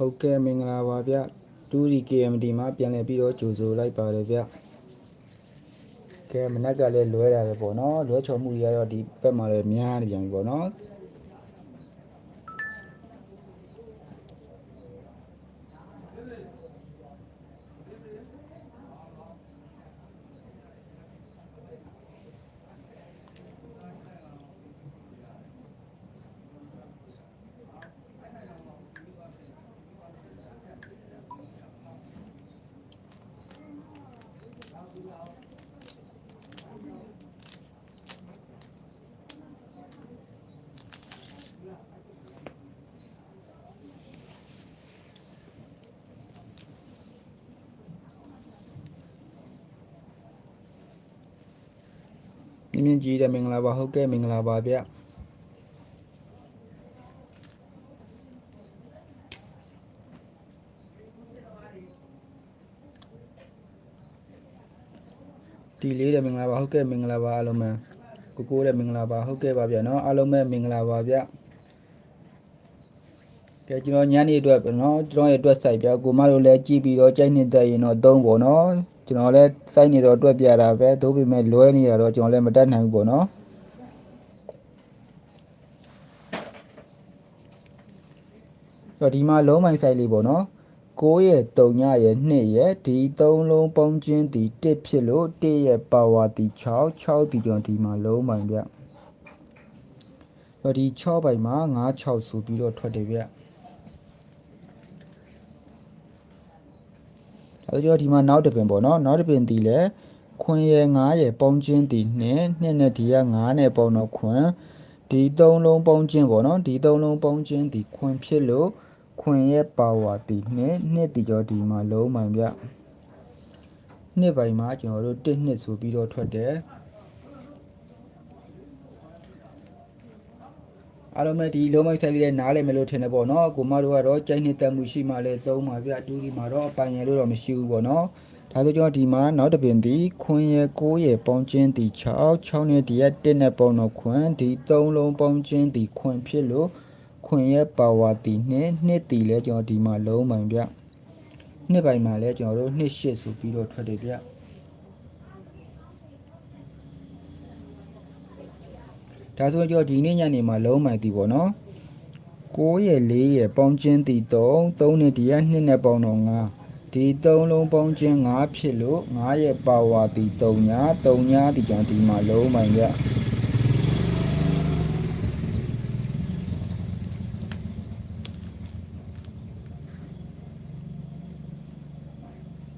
ဟုတ်ကဲ့မင်္ဂလာပါဗျ2 D KMD မှာပြန်လည်ပြီးတော့ကြိုဆိုလိုက်ပါတယ်ဗျကဲမနက်ကလည်းလွဲတာပဲပေါ့နော်လွဲချော်မှုတွေကတော့ဒီဘက်မှာလည်းများနေပြန်ပြီပေါ့နော် မြင်းမြင်းကြီးတဲ့မင်္ဂလာပါဟုတ်ကဲ့မင်္ဂလာပါဗျဒီလေးတဲ့မင်္ဂလာပါဟုတ်ကဲ့မင်္ဂလာပါအားလုံးပဲကိုကိုတဲ့မင်္ဂလာပါဟုတ်ကဲ့ပါဗျနော်အားလုံးပဲမင်္ဂလာပါဗျကဲကျွန်တော်ညနေအတွက်ပေါ့နော်ကျွန်တော်ရဲ့အတွက်ဆိုင်ပြကိုမတို့လည်းကြည့်ပြီးတော့ကြိုက်နေတဲ့ရင်တော့သုံးပေါ့နော် ကျွန်တော်လည်းစိုက်နေတော့အတွက်ပြတာပဲသို့ပေမဲ့လွဲနေရတော့ကျွန်တော်လည်းမတတ်နိုင်ဘူးပေါ့နော်တော့ဒီမှာလုံးမိုင်ဆိုင်လေးပေါ့နော်6ရဲ့3ညရဲ့2ရဲ့ဒီ3လုံးပေါင်းချင်းဒီ1ဖြစ်လို့1ရဲ့ပါဝါဒီ6 6ဒီကျွန်တော်ဒီမှာလုံးမိုင်ဗျတော့ဒီ6ပိုင်မှာ9 6ဆိုပြီးတော့ထွက်တယ်ဗျ အဲကြောဒီမှာနောက်တစ်ပင်ပေါ့နော်နောက်တစ်ပင်ဒီလဲခွင်ရဲ့9ရဲ့ပေါင်းချင်းဒီ2 2နဲ့ဒီက9နဲ့ပေါင်းတော့ခွင်ဒီ3လုံးပေါင်းချင်းပေါ့နော်ဒီ3လုံးပေါင်းချင်းဒီခွင်ဖြစ်လို့ခွင်ရဲ့ပါဝါဒီနှစ်နှစ်ဒီကြောဒီမှာလုံးမှန်ဗျနှစ်ပိုင်းမှာကျွန်တော်တို့1နှစ်ဆိုပြီးတော့ထွက်တယ် အားလုံးပဲဒီလုံးမိုက်ဆိုင်လေးနဲ့နားလည်မယ်လို့ထင်တယ်ပေါ့နော်ကိုမတို့ကတော့ကြိုက်နှစ်တက်မှုရှိမှလည်းသုံးပါဗျတူဒီမှာတော့အပိုင်ရလို့တော့မရှိဘူးပေါ့နော်ဒါဆိုကျွန်တော်ဒီမှာနောက်တစ်ပင်ဒီခွင်ရဲ့6ရဲ့ပေါင်းချင်းဒီ6 6နဲ့ဒီရဲ့1နဲ့ပေါင်းတော့ခွင်ဒီ3လုံးပေါင်းချင်းဒီခွင်ဖြစ်လို့ခွင်ရဲ့ပါဝါတီနှစ်နှစ်တီလဲကျွန်တော်ဒီမှာလုံးပိုင်ဗျနှစ်ပိုင်မှာလဲကျွန်တော်တို့နှစ်ရှစ်ဆိုပြီးတော့ထွက်တယ်ဗျ ဒါဆိုရင်ကျွန်တော်ဒီနေ့ညနေမှာလုံးပိုင်တီပေါ့နော်6ရဲ့4ရဲ့ပေါင်းချင်းတီ3 3နဲ့ဒီက2နဲ့ပေါင်းတော့5ဒီ3လုံးပေါင်းချင်း5ဖြစ်လို့5ရဲ့ပါဝါတီ3ညာ3ညာဒီကျွန်တော်ဒီမှာလုံးပိုင်ဗျ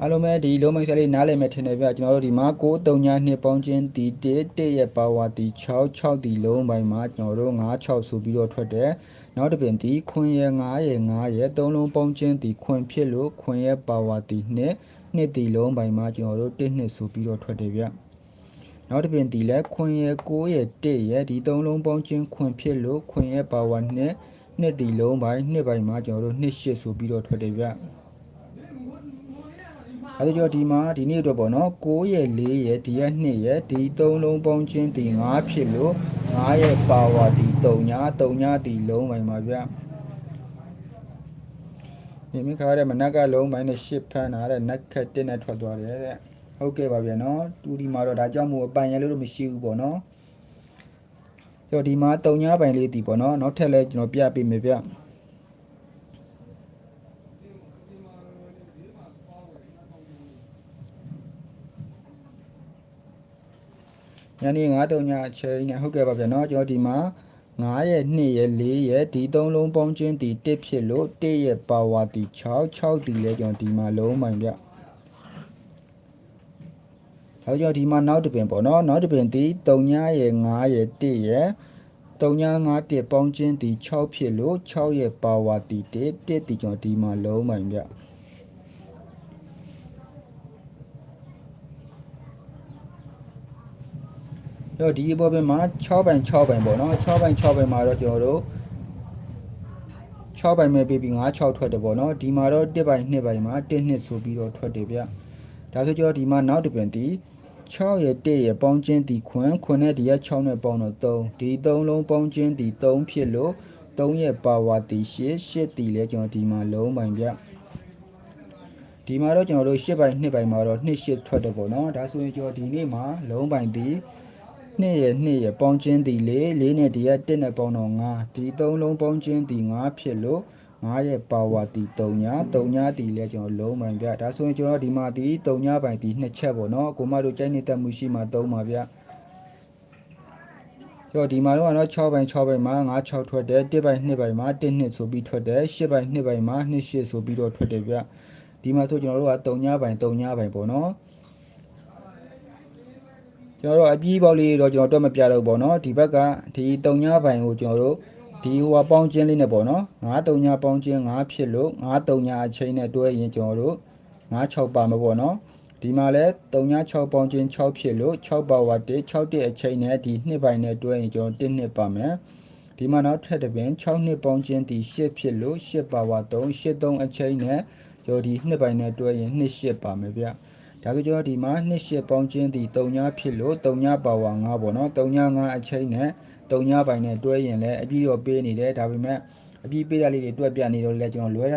အားလုံးပဲဒီလုံးမိတ်ဆက်လေးနားလည်မယ်ထင်တယ်ဗျကျွန်တော်တို့ဒီမှာ6 3ည2ပေါင်းချင်းဒီ1 1ရဲ့ပါဝါဒီ6 6ဒီလုံးပိုင်းမှာကျွန်တော်တို့9 6ဆိုပြီးတော့ထွက်တယ်နောက်တစ်ပင်ဒီခွင်ရဲ့9ရဲ့9ရဲ့3လုံးပေါင်းချင်းဒီခွင်ဖြစ်လို့ခွင်ရဲ့ပါဝါဒီ2နှစ်ဒီလုံးပိုင်းမှာကျွန်တော်တို့1နှစ်ဆိုပြီးတော့ထွက်တယ်ဗျနောက်တစ်ပင်ဒီလဲခွင်ရဲ့9ရဲ့1ရဲ့ဒီ3လုံးပေါင်းချင်းခွင်ဖြစ်လို့ခွင်ရဲ့ပါဝါ2နှစ်ဒီလုံးပိုင်းနှစ်ပိုင်းမှာကျွန်တော်တို့2ရှစ်ဆိုပြီးတော့ထွက်တယ်ဗျအဲ ဒါကြောင့်ဒီမှာဒီနေ့အတွက်ပေါ့နော်6ရဲ့4ရဲ့ဒီရဲ့2ရဲ့ဒီ3လုံးပေါင်းချင်းဒီ5ဖြစ်လို့5ရဲ့ပါဝါဒီ3ညာ3ညာဒီလုံးပိုင်းပါဗျဒီမိခါရတဲ့မနက်ကလုံးပိုင်းနဲ့10ဖန်းလာတဲ့နက်ခက်1နဲ့ထွက်သွားတယ်တဲ့ဟုတ်ကဲ့ပါဗျာနော်တူဒီမှာတော့ဒါကြောင့်မို့အပိုင်ရလို့တော့မရှိဘူးပေါ့နော်ကျော်ဒီမှာ3ညာပိုင်လေးတီပေါ့နော်နောက်ထပ်လဲကျွန်တော်ပြပေးမယ်ဗျ ညနေ9:00ညအချိန်နဲ့ဟုတ်ကဲ့ပါဗျာနော်ကျွန်တော်ဒီမှာ9ရဲ့2ရဲ့4ရဲ့ဒီ3လုံးပေါင်းချင်းဒီ1ဖြစ်လို့1ရဲ့ပါဝါဒီ6 6ဒီလဲကျွန်တော်ဒီမှာလုံးမှန်ဗျနောက်ကျွန်တော်ဒီမှာနောက်တစ်ပင်ပေါ့နော်နောက်တစ်ပင်ဒီ3ညရဲ့9ရဲ့1ရဲ့3ည9 1ပေါင်းချင်းဒီ6ဖြစ်လို့6ရဲ့ပါဝါဒီ1 1ဒီကျွန်တော်ဒီမှာလုံးမှန်ဗျ တော့ဒီဘောပင်မှာ6ပိုင်6ပိုင်ပေါ့နော်6ပိုင်6ပိုင်မှာတော့ကျွန်တော်တို့6ပိုင်မဲ့ပြီးပြီး9 6ထွက်တယ်ပေါ့နော်ဒီမှာတော့1ပိုင်2ပိုင်မှာ1နှစ်ဆိုပြီးတော့ထွက်တယ်ဗျဒါဆိုကျွန်တော်ဒီမှာနောက်တစ်ပင်ဒီ6ရဲ့1ရဲ့ပေါင်းချင်းဒီခွန်းခွန်းနဲ့ဒီက6နဲ့ပေါင်းတော့3ဒီ3လုံးပေါင်းချင်းဒီ3ဖြစ်လို့3ရဲ့ပါဝါတီ8 8တီလဲကျွန်တော်ဒီမှာလုံးပိုင်ဗျဒီမှာတော့ကျွန်တော်တို့8ပိုင်2ပိုင်မှာတော့2 8ထွက်တယ်ပေါ့နော်ဒါဆိုရင်ကျွန်တော်ဒီနေ့မှာလုံးပိုင်တီ 2ရဲ့2ရဲ့ပေါင်းချင်းတီ4 4နဲ့ဒီက1နဲ့ပေါင်းတော့5ဒီ3လုံးပေါင်းချင်းတီ5ဖြစ်လို့9ရဲ့ပါဝါတီ3ညာ3ညာတီလဲကျွန်တော်လုံးပိုင်ဗျဒါဆိုရင်ကျွန်တော်ဒီမှာဒီ3ညာပိုင်တီ2ချက်ပေါ့နော်ကိုမတို့ကြိုက်နေတတ်မှုရှိမှ3ပါဗျကျော်ဒီမှာတော့6ပိုင်6ပိုင်မှာ9 6ထွက်တယ်1ပိုင်2ပိုင်မှာ1 2ဆိုပြီးထွက်တယ်8ပိုင်2ပိုင်မှာ2 8ဆိုပြီးတော့ထွက်တယ်ဗျဒီမှာဆိုကျွန်တော်တို့က3ညပိုင်3ညပိုင်ပေါ့နော် ကျွန်တော်တို့အပြီးပေါက်လေးတော့ကျွန်တော်တော့မပြတော့ဘောနော်ဒီဘက်ကဒီ3ညပိုင်ကိုကျွန်တော်တို့ဒီဟိုကပေါင်းချင်းလေးနဲ့ပေါ့နော်9 3ညပေါင်းချင်း9ဖြစ်လို့9 3ညအချိန်နဲ့တွဲရင်ကျွန်တော်တို့9 6ပါမှာပေါ့နော်ဒီမှာလဲ3ည6ပေါင်းချင်း6ဖြစ်လို့6ပါဝတ်1 6တက်အချိန်နဲ့ဒီ2ပိုင်နဲ့တွဲရင်ကျွန်တော်1နှစ်ပါမယ်ဒီမှာနောက်ထပ်တစ်ပင်6နှစ်ပေါင်းချင်းဒီ8ဖြစ်လို့8ပါဝတ်3 8 3အချိန်နဲ့ကျွန်တော်ဒီ2ပိုင်နဲ့တွဲရင်2 8ပါမယ်ဗျ ဒါဆိုကျွန်တော်ဒီမှာ2 8ပေါင်းချင်းဒီ3ညဖြစ်လို့3ညပါဝါ9ပေါ့နော်3ည9အချိန်နဲ့3ညပိုင်နဲ့တွဲရင်လည်းအပြီးတော့ပေးနေတယ်ဒါပေမဲ့အပြီးပေးတာလေးတွေတွက်ပြနေတော့လည်းကျွန်တော်လွဲရ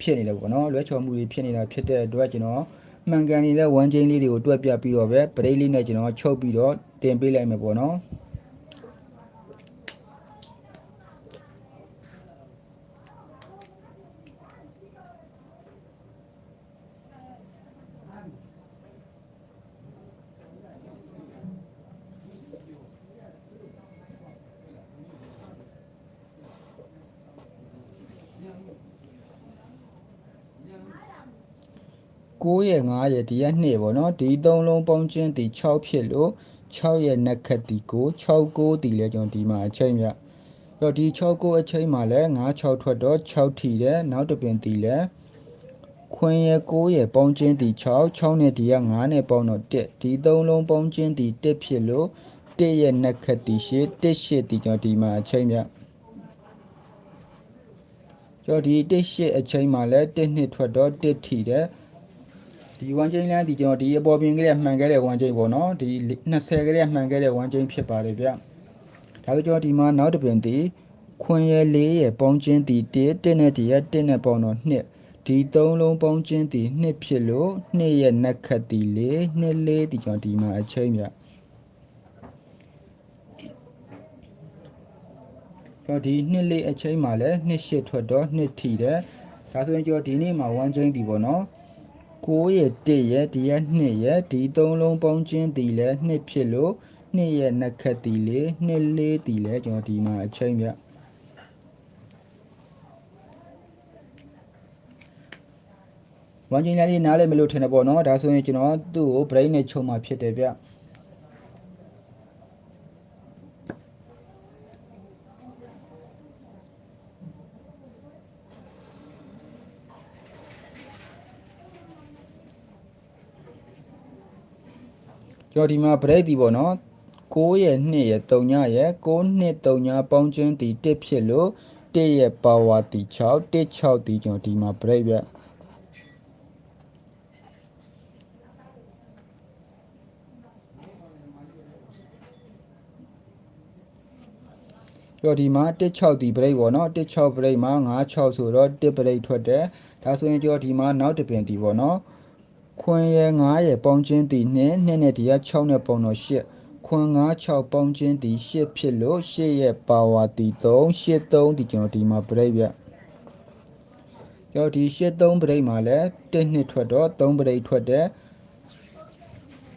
ဖြစ်နေတယ်ပေါ့နော်လွဲချော်မှုတွေဖြစ်နေတာဖြစ်တဲ့အတွက်ကျွန်တော်မှန်ကန်နေတဲ့ဝမ်းချင်းလေးတွေကိုတွက်ပြပြီးတော့ပဲပရိတ်လေးနဲ့ကျွန်တော်ချုပ်ပြီးတော့တင်ပေးလိုက်မယ်ပေါ့နော် 9ရဲ့9ရဲ့ဒီရက်2ပေါ့နော်ဒီ3လုံးပေါင်းချင်းဒီ6ဖြစ်လို့6ရဲ့နက်ခတ်ဒီ9 6 9ဒီလဲကျွန်တော်ဒီမှာအချိန်မြအဲ့တော့ဒီ6 9အချိန်မှာလဲ9 6ထွက်တော့6ထီတယ်နောက်တစ်ပင်ဒီလဲခွင်းရဲ့9ရဲ့ပေါင်းချင်းဒီ6 6နဲ့ဒီက9နဲ့ပေါင်းတော့1ဒီ3လုံးပေါင်းချင်းဒီ1ဖြစ်လို့1ရဲ့နက်ခတ်ဒီ8 1 8ဒီကျွန်တော်ဒီမှာအချိန်မြကျွန်တော်ဒီ1 8အချိန်မှာလဲ1နှစ်ထွက်တော့1ထီတယ် ဒီ1ချင်းလမ်းဒီကျွန်တော်ဒီအပေါ်ပြင်ကလေးမှန်ခဲ့တဲ့1ချင်းပေါ့နော်ဒီ20ကလေးမှန်ခဲ့တဲ့1ချင်းဖြစ်ပါတယ်ဗျဒါဆိုကျွန်တော်ဒီမှာနောက်တစ်ပင်ဒီခွင်ရဲလေးရဲ့ပေါင်းချင်းဒီ1 1နဲ့ဒီရဲ့1နဲ့ပေါင်းတော့2ဒီ3လုံးပေါင်းချင်းဒီ2ဖြစ်လို့2ရဲ့နက်ခတ်ဒီ4 2 4ဒီကျွန်တော်ဒီမှာအချိန်ဗျတော့ဒီ2လေးအချိန်မှာလဲ2 8ထွက်တော့2ထီတယ်ဒါဆိုရင်ကျွန်တော်ဒီနေ့မှာ1ချင်းဒီပေါ့နော် 9ရဲ့1ရဲ့ဒီရဲ့2ရဲ့ဒီ3လုံးပေါင်းချင်းဒီလဲ2ဖြစ်လို့2ရဲ့နှစ်ခတ်ဒီလေ2 4ဒီလဲကျွန်တော်ဒီမှာအချိန်ပြဝန်ချင်းလေးနားလည်းမလို့ထင်တယ်ပေါ့နော်ဒါဆိုရင်ကျွန်တော်သူ့ကို brain နဲ့ချုံမှာဖြစ်တယ်ဗျ ကျော်ဒီမှာ break ဒီပေါ့နော်6ရဲ့2ရဲ့3ညရဲ့6 2 3ညပေါင်းချင်းဒီ1ဖြစ်လို့1ရဲ့ power ဒီ6 1 6ဒီကျွန်တော်ဒီမှာ break ပြကျော်ဒီမှာ16ဒီ break ပေါ့နော်16 break မှာ96ဆိုတော့1 break ထွက်တယ်ဒါဆိုရင်ကျော်ဒီမှာနောက်တစ်ပင်ဒီပေါ့နော် ခွင်ရဲ့9ရဲ့ပေါင်းချင်းဒီ2 2နဲ့ဒီက6နဲ့ပေါင်းတော့8ခွင်9 6ပေါင်းချင်းဒီ8ဖြစ်လို့8ရဲ့ power ဒီ3 8 3ဒီကျွန်တော်ဒီမှာ break ပြကျော်ဒီ8 3 break မှာလည်း1နှစ်ထွက်တော့3 break ထွက်တယ်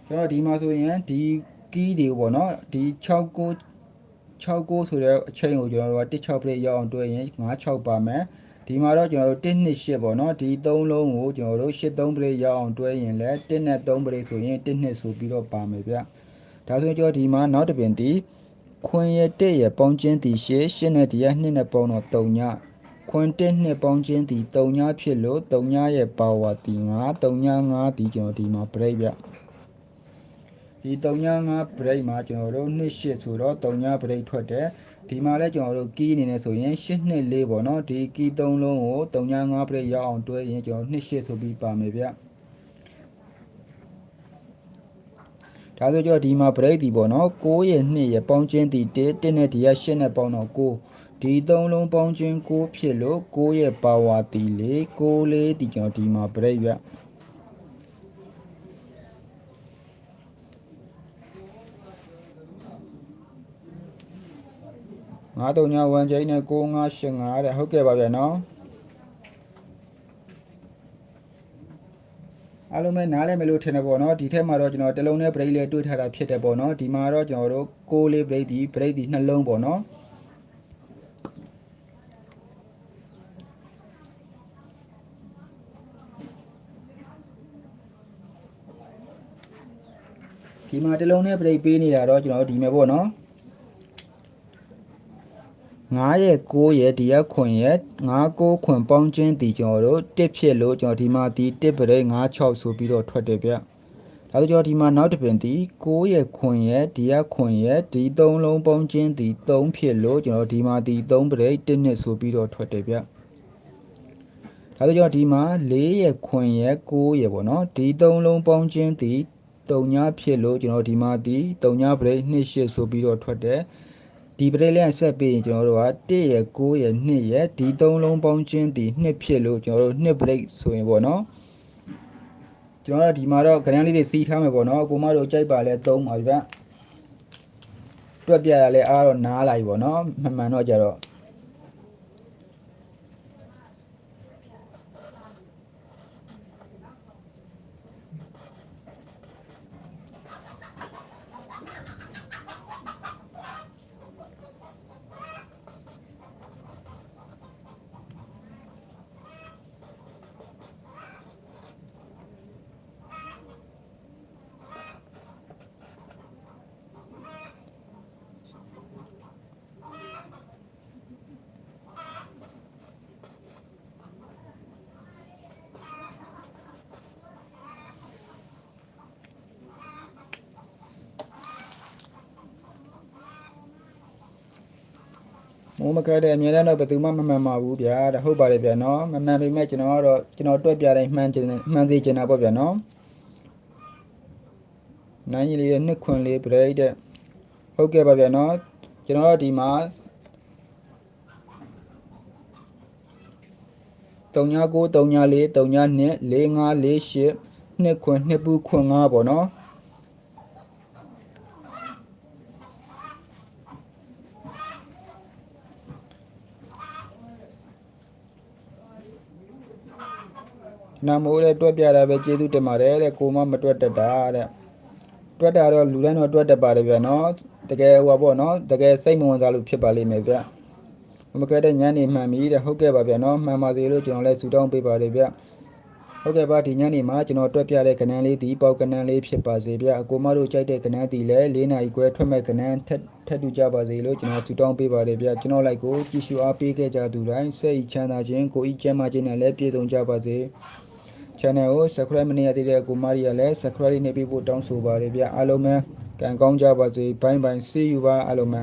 ကျွန်တော်ဒီမှာဆိုရင်ဒီ key တွေပေါ့နော်ဒီ6 9 69ဆိုတဲ့အချိန်ကိုကျွန်တော်တို့က16 break ရောက်အောင်တွဲရင်96ပါမယ် ဒီမှာတော့ကျွန်တော်တို့1 2 8ပေါ့နော်ဒီ3လုံးကိုကျွန်တော်တို့8 3 break ရောက်အောင်တွဲရင်လည်း1နဲ့3 break ဆိုရင်1 2ဆိုပြီးတော့ပါမယ်ဗျဒါဆိုရင်ကျွန်တော်ဒီမှာနောက်တစ်ပင်ဒီခွင်ရတဲ့ရပေါင်းချင်းဒီ8 8နဲ့ဒီက2နဲ့ပေါင်းတော့3ညခွင်တက်နှစ်ပေါင်းချင်းဒီ3ညဖြစ်လို့3ညရဲ့ power ဒီ9 3ည9ဒီကျွန်တော်ဒီမှာ break ဗျဒီ3ည9 break မှာကျွန်တော်တို့2 8ဆိုတော့3ည break ထွက်တယ် ဒီမှာလည်းကျွန်တော်တို့ key အနေနဲ့ဆိုရင်8နှစ်4ပေါ့နော်ဒီ key 3လုံးကို3ည9 break ရအောင်တွဲရင်ကျွန်တော်2 8ဆိုပြီးပါမယ်ဗျဒါဆိုကျွန်တော်ဒီမှာ break ဒီပေါ့နော်6ရဲ့2ရဲ့ပေါင်းချင်းဒီ1 1နဲ့ဒီက8နဲ့ပေါင်းတော့9ဒီသုံးလုံးပေါင်းခြင်း6ဖြစ်လို့6ရဲ့ပါဝါတီလေ6လေးဒီကျွန်တော်ဒီမှာ break ရ ငါးတုံညာ1ချိန်နဲ့6585တဲ့ဟုတ်ကဲ့ပါဗျာနော်အားလုံးပဲနားလဲမယ်လို့ထင်တယ်ပေါ့နော်ဒီထက်မှာတော့ကျွန်တော်တစ်လုံးနဲ့ break လေးတွေ့ထားတာဖြစ်တယ်ပေါ့နော်ဒီမှာတော့ကျွန်တော်တို့6လေး break ဒီ break ဒီနှလုံးပေါ့နော်ဒီမှာတစ်လုံးနဲ့ပြိတ်ပေးနေတာတော့ကျွန်တော်တို့ဒီမဲ့ပေါ့နော် 9ရဲ့6ရဲ့ဒီရက်ခွင်ရဲ့9 6ခွင်ပေါင်းချင်းဒီကျွန်တော်တို့1ဖြစ်လို့ကျွန်တော်ဒီမှာဒီ1ပြိတ်9 6ဆိုပြီးတော့ထွက်တယ်ဗျဒါဆိုကျွန်တော်ဒီမှာနောက်တစ်ပင်ဒီ6ရဲ့ခွင်ရဲ့ဒီရက်ခွင်ရဲ့ဒီ3လုံးပေါင်းချင်းဒီ3ဖြစ်လို့ကျွန်တော်ဒီမှာဒီ3ပြိတ်1နှစ်ဆိုပြီးတော့ထွက်တယ်ဗျဒါဆိုကျွန်တော်ဒီမှာ4ရဲ့ခွင်ရဲ့6ရဲ့ပေါ့နော်ဒီ3လုံးပေါင်းချင်းဒီတုံညာဖြစ်လို့ကျွန်တော်ဒီမှာဒီတုံညာ break 28ဆိုပြီးတော့ထွက်တယ် ဒီ break လေးဆက်ပြီးရင်ကျွန်တော်တို့က1ရဲ့9ရဲ့2ရဲ့ဒီ3လုံးပေါင်းချင်းဒီ2ဖြစ်လို့ကျွန်တော်တို့2 break ဆိုရင်ပေါ့နော်ကျွန်တော်တို့ဒီမှာတော့ကဏ္ဍလေးတွေစီးထားမယ်ပေါ့နော်အကူမတို့ကြိုက်ပါလဲ3ပါဗျတွက်ပြရလဲအားတော့နားလာပြီပေါ့နော်မှန်မှန်တော့ကြတော့ မိုးမကဲတဲ့အမြဲတမ်းတော့ဘယ်သူမှမမှန်ပါဘူးဗျာဒါဟုတ်ပါတယ်ဗျာနော်မမှန်ပေမဲ့ကျွန်တော်ကတော့ကျွန်တော်တွက်ပြတိုင်းမှန်ချင်မှန်သေးချင်တာပေါ့ဗျာနော်နိုင်ကြီးလေးရဲ့နှစ်ခွန်လေး break တဲ့ဟုတ်ကဲ့ပါဗျာနော်ကျွန်တော်တို့ဒီမှာ39 39 39 2 45 48နှစ်ခွန်နှစ်ပူခွန်5ပေါ့နော် နာမိုးတဲ့တွက်ပြတာပဲကျေးဇူးတင်ပါတယ်တဲ့ကိုမမတွက်တတ်တာတဲ့တွက်တာတော့လူတိုင်းတော့တွက်တတ်ပါတယ်ဗျာနော်တကယ်ဟိုပါပေါ့နော်တကယ်စိတ်မဝင်စားလို့ဖြစ်ပါလိမ့်မယ်ဗျမကဲတဲ့ညနေမှန်ပြီတဲ့ဟုတ်ကဲ့ပါဗျာနော်မှန်ပါစေလို့ကျွန်တော်လည်းဆူတောင်းပေးပါတယ်ဗျဟုတ်ကဲ့ပါဒီညနေမှာကျွန်တော်တွက်ပြတဲ့ကဏ္ဍလေးဒီပေါက်ကဏ္ဍလေးဖြစ်ပါစေဗျအကိုမတို့ကြိုက်တဲ့ကဏ္ဍဒီလည်း၄နာရီခွဲထွက်မဲ့ကဏ္ဍထက်ထက်တူကြပါစေလို့ကျွန်တော်ဆူတောင်းပေးပါတယ်ဗျကျွန်တော်လိုက်ကိုကြည့်ရှုအားပေးခဲ့ကြသူတိုင်းစိတ်ချမ်းသာခြင်းကိုယ်ဤကျမ်းမာခြင်းနဲ့လည်းပြည့်စုံကြပါစေ channel ကို subscribe မနေရသေးတဲ့ကိုမရီကလည်း subscribe နေပြီးဖို့တောင်းဆိုပါတယ်ဗျအားလုံးပဲကံကောင်းကြပါစေဘိုင်းဘိုင်း see you ပါအားလုံးပဲ